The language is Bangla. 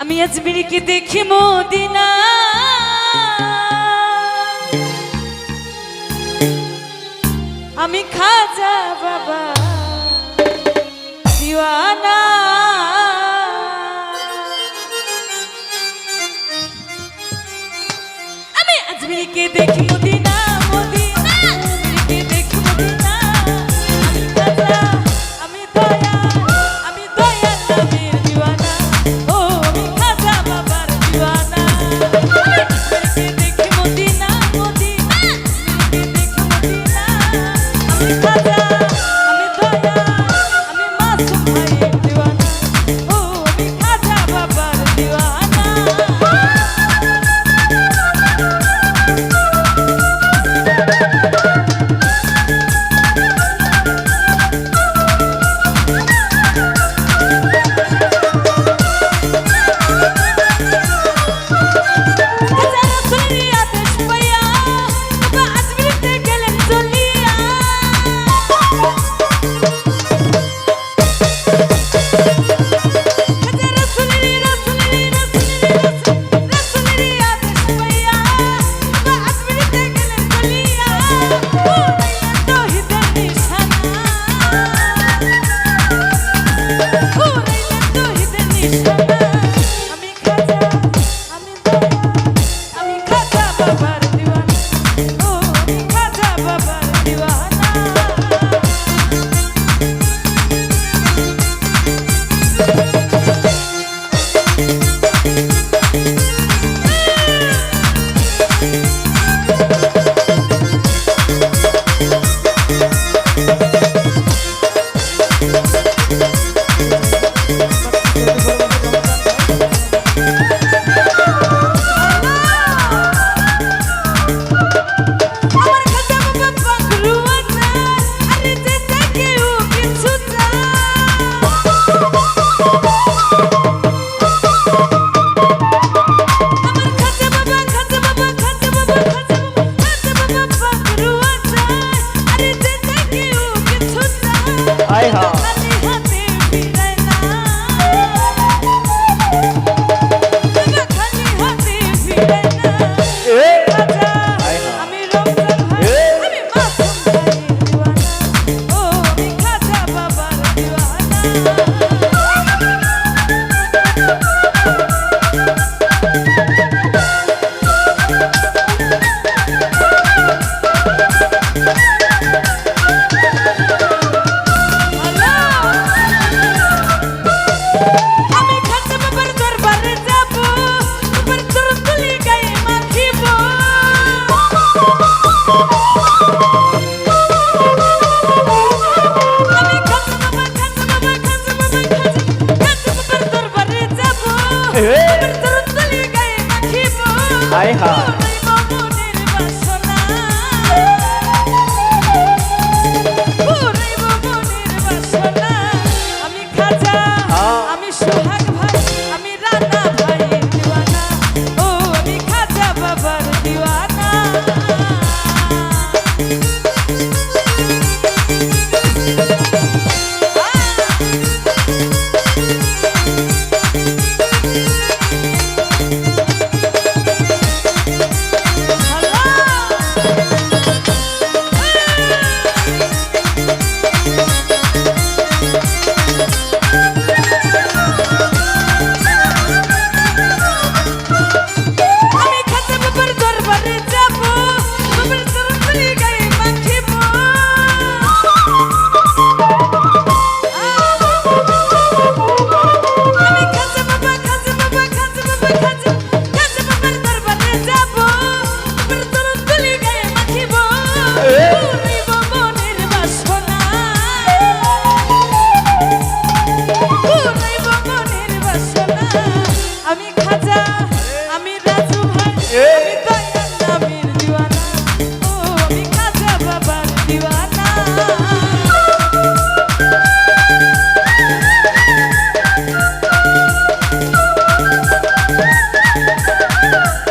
আমি আজমিরকে দেখি মদিনা। আমি খাজা বাবা দিওয়ানা। আমি আজমিরকে দেখি Hasta 看 Yeah.